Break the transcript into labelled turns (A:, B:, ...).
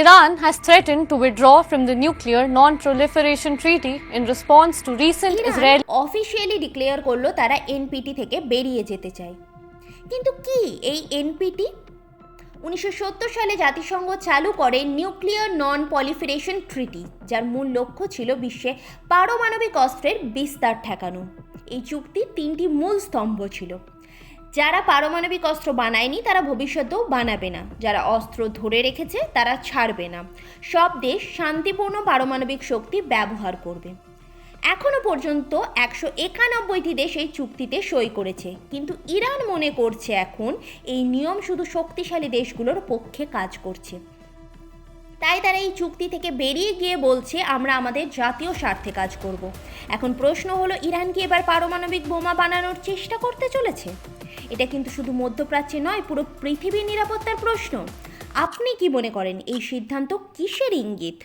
A: Iran has threatened to withdraw from the Nuclear Non-Proliferation Treaty in response to recent Israeli
B: officially declare করল তারা NPT থেকে বেরিয়ে যেতে চায়। কিন্তু কি এই এনপিটি উনিশশো সত্তর সালে জাতিসংঘ চালু করে নিউক্লিয়ার নন পলিফিরেশন ট্রিটি যার মূল লক্ষ্য ছিল বিশ্বে পারমাণবিক অস্ত্রের বিস্তার ঠেকানো। এই চুক্তির তিনটি মূল স্তম্ভ ছিল। যারা পারমাণবিক অস্ত্র বানায়নি, তারা ভবিষ্যতেও বানাবে না। যারা অস্ত্র ধরে রেখেছে, তারা ছাড়বে না। সব দেশ শান্তিপূর্ণ পারমাণবিক শক্তি ব্যবহার করবে। এখনও পর্যন্ত একশো একানব্বইটি দেশ এই চুক্তিতে সই করেছে। কিন্তু ইরান মনে করছে এখন এই নিয়ম শুধু শক্তিশালী দেশগুলোর পক্ষে কাজ করছে। তাই তারা এই চুক্তি থেকে বেরিয়ে গিয়ে বলছে, আমরা আমাদের জাতীয় স্বার্থে কাজ করব। এখন প্রশ্ন হলো, ইরান কি এবার পারমাণবিক বোমা বানানোর চেষ্টা করতে চলেছে? এটা কিন্তু শুধু মধ্যপ্রাচ্যে নয়, পুরো পৃথিবীর নিরাপত্তার প্রশ্ন। আপনি কি মনে করেন, এই সিদ্ধান্ত কিসের ইঙ্গিত?